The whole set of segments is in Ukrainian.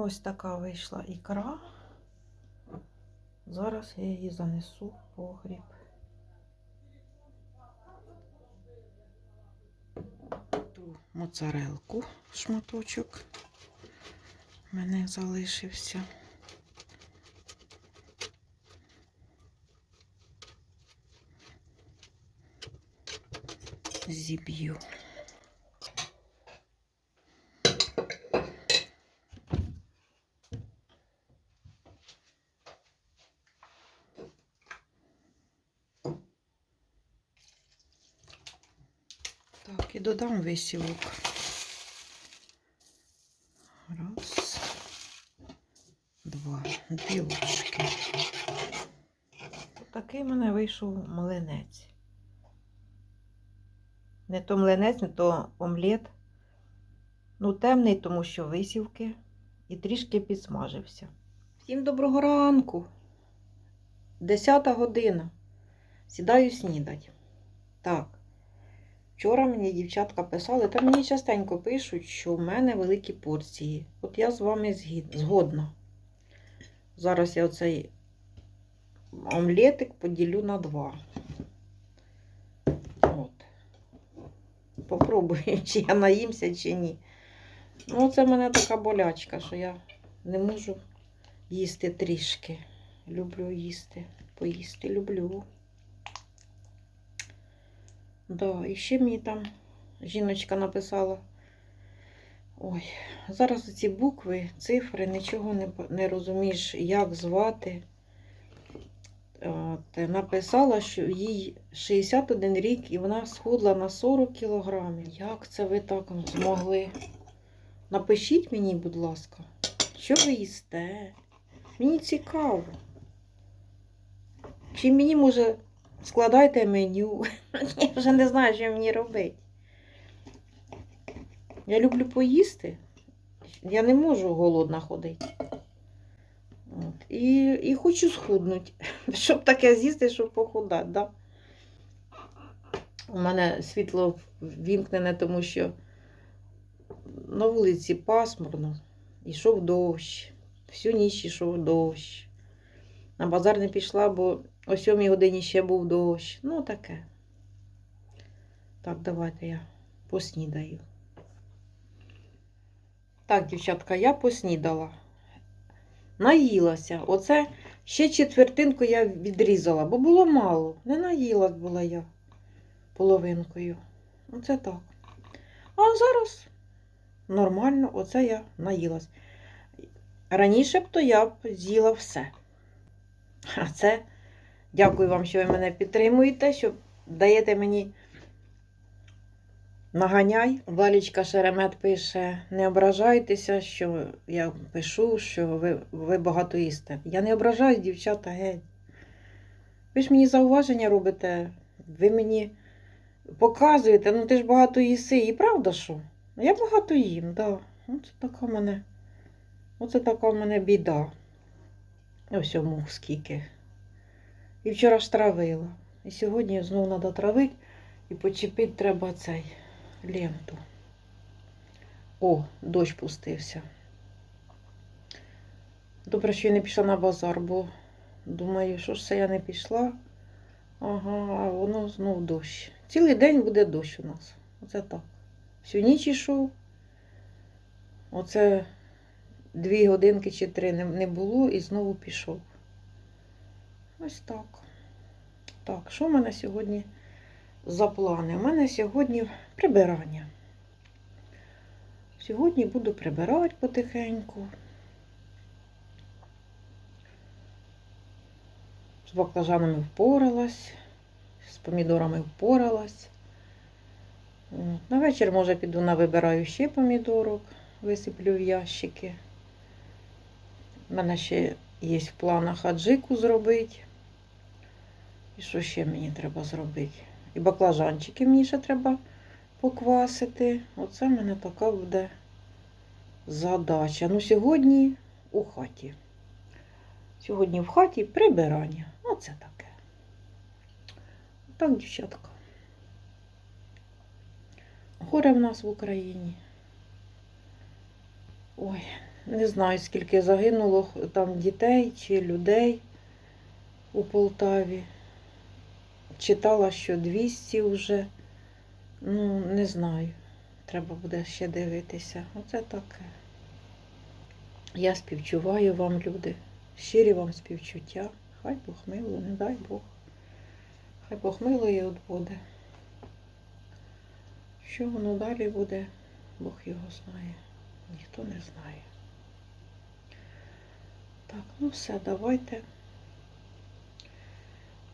Ось така вийшла ікра. Зараз я її занесу в погріб. Ту моцарелку шматочок в мене залишився. Зіб'ю. Додам висівок. Раз, два, дві ложки. Такий в мене вийшов млинець. Не то млинець, не то омлет. Ну, темний, тому що висівки і трішки підсмажився. Всім доброго ранку. Десята година. Сідаю снідать. Так. Вчора мені дівчатка писали, та мені частенько пишуть, що в мене великі порції. От я з вами згодна. Зараз я оцей омлетик поділю на два. От. Попробую, чи я наїмся, чи ні. Ну, це в мене така болячка, що я не можу їсти трішки. Люблю їсти. Поїсти люблю. Да, і ще мені там жіночка написала. Ой, зараз ці букви, цифри, нічого не, не розумієш, як звати. От, написала, що їй 61 рік і вона схудла на 40 кілограмів. Як це ви так змогли? Напишіть мені, будь ласка, що ви їсте? Мені цікаво. Чи мені може складайте меню? Я вже не знаю, що мені робити. Я люблю поїсти. Я не можу голодна ходити. От. І, і хочу схуднути. Щоб таке з'їсти, щоб похудати. Да? У мене світло вімкнене, тому що на вулиці пасмурно, йшов дощ. Всю ніч йшов дощ. На базар не пішла, бо о 7 годині ще був дощ. Ну, таке. Так, давайте я поснідаю. Так, дівчатка, я поснідала. Наїлася. Оце ще четвертинку я відрізала, бо було мало. Не наїлась була я половинкою. Оце так. А зараз нормально, оце я наїлась. Раніше б то я б з'їла все. А це дякую вам, що ви мене підтримуєте, що даєте мені наганяй. Валічка Шеремет пише: не ображайтеся, що я пишу, що ви, ви багато їсте. Я не ображаюсь, дівчата, геть. Ви ж мені зауваження робите, ви мені показуєте, ну ти ж багато їси. І правда що? Я багато їм, так. Да. Оце така в мене. Оце така в мене біда. Ось йому скільки. І вчора ж травила. І сьогодні знову треба травити і почепити треба цей ленту. О, дощ пустився. Добре, що я не пішла на базар, бо думаю, що ж це я не пішла. Ага, а воно знов дощ. Цілий день буде дощ у нас. Оце так. Всю ніч ішов. Оце дві годинки чи три не, було і знову пішов. Ось так. Так, що в мене сьогодні за плани? У мене сьогодні прибирання. Сьогодні буду прибирати потихеньку. З баклажанами впоралась, з помідорами впоралась. На вечір, може, піду навибираю ще помідорок, висиплю в ящики. У мене ще є в планах аджику зробити. І що ще мені треба зробити? І баклажанчики мені ще треба поквасити. Оце в мене така буде задача. Ну, сьогодні у хаті. Сьогодні в хаті прибирання. Оце таке. Так, дівчатка. Горе в нас в Україні. Ой, не знаю, скільки загинуло там дітей чи людей у Полтаві. Читала, що 200 вже. Ну, не знаю. Треба буде ще дивитися. Оце таке. Я співчуваю вам, люди. Щирі вам співчуття. Хай Бог милує, не дай Бог. Хай Бог милує от буде. Що воно далі буде, Бог його знає. Ніхто не знає. Так, ну все, давайте.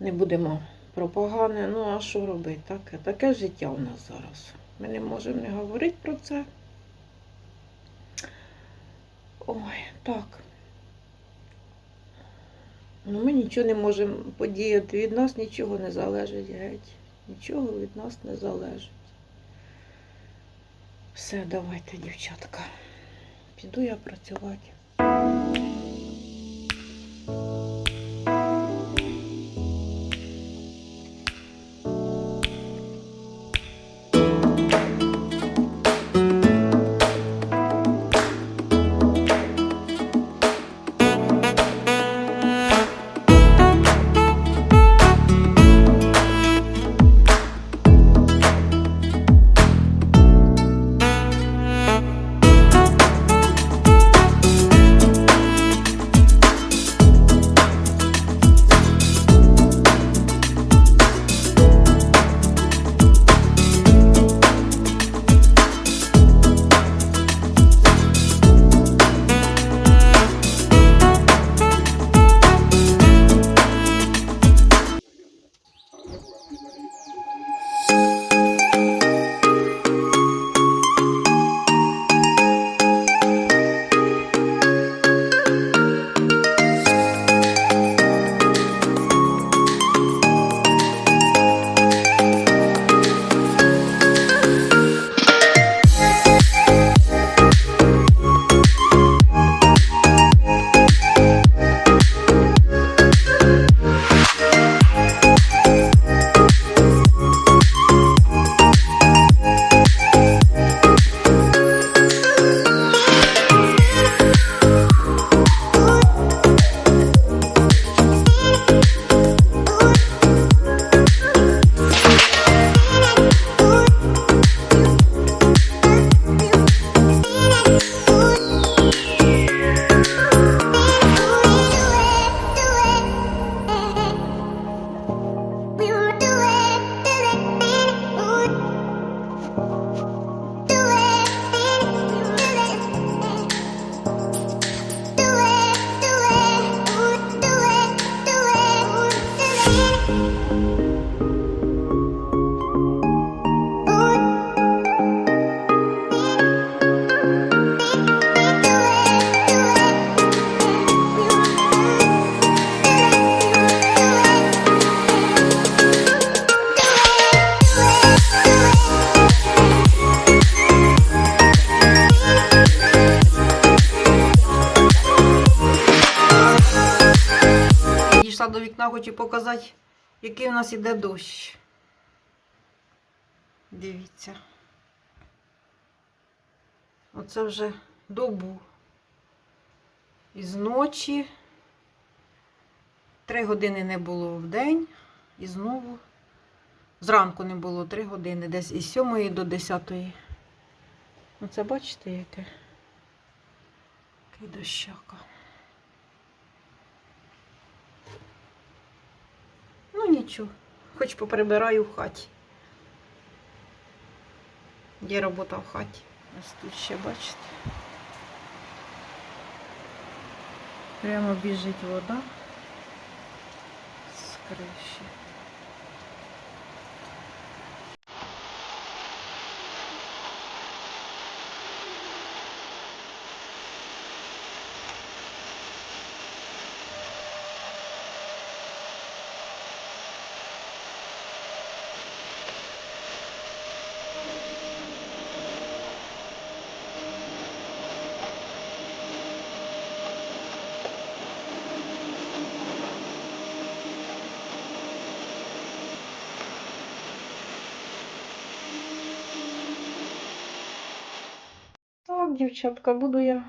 Не будемо про погане. Ну, а що робити? Таке, таке життя у нас зараз. Ми не можемо не говорити про це. Ой, так. Ну, ми нічого не можемо подіяти. Від нас нічого не залежить геть. Нічого від нас не залежить. Все, давайте, дівчатка. Піду я працювати. Вікна, хочу показати, який у нас іде дощ. Дивіться. Оце вже добу. Із ночі. Три години не було в день. І знову зранку не було три години, десь із 7 до 10. Оце бачите, яке? Який дощака. Ну нічого, хоч поприбираю в хаті. Є робота в хаті. Ось тут ще бачите. Прямо біжить вода з криші. Дівчатка, буду я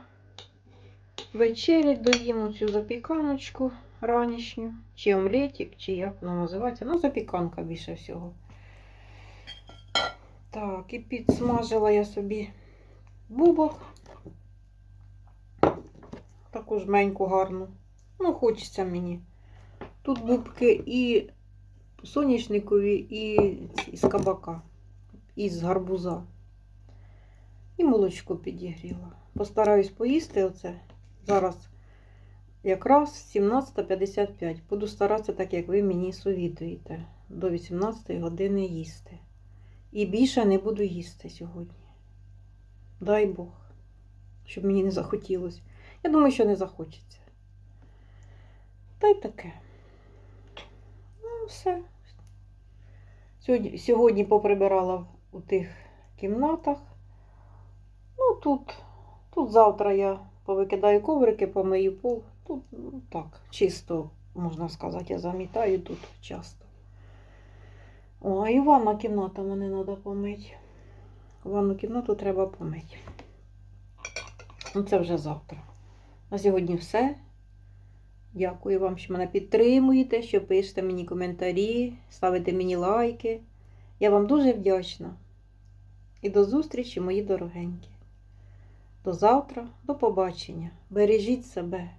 вечерять, доїмо цю запіканочку ранішню, чи омлетик, чи як воно називається. Ну, запіканка більше всього. Так, і підсмажила я собі бубок. Таку жменьку гарну. Ну, хочеться мені. Тут бубки і соняшникові, і з кабака, і з гарбуза. І молочко підігріла. Постараюсь поїсти оце. Зараз якраз 17.55. Буду старатися, так як ви мені совітуєте, до 18 години їсти. І більше не буду їсти сьогодні. Дай Бог, щоб мені не захотілося. Я думаю, що не захочеться. Та й таке. Ну, все. Сьогодні, сьогодні поприбирала у тих кімнатах. Ну, тут, тут завтра я повикидаю коврики, помию пол. Тут ну, так, чисто, можна сказати, я замітаю тут часто. О, а і ванна кімната мене треба помити. Ванну кімнату треба помити. Ну, це вже завтра. На сьогодні все. Дякую вам, що мене підтримуєте, що пишете мені коментарі, ставите мені лайки. Я вам дуже вдячна. І до зустрічі, мої дорогенькі. До завтра, до побачення. Бережіть себе.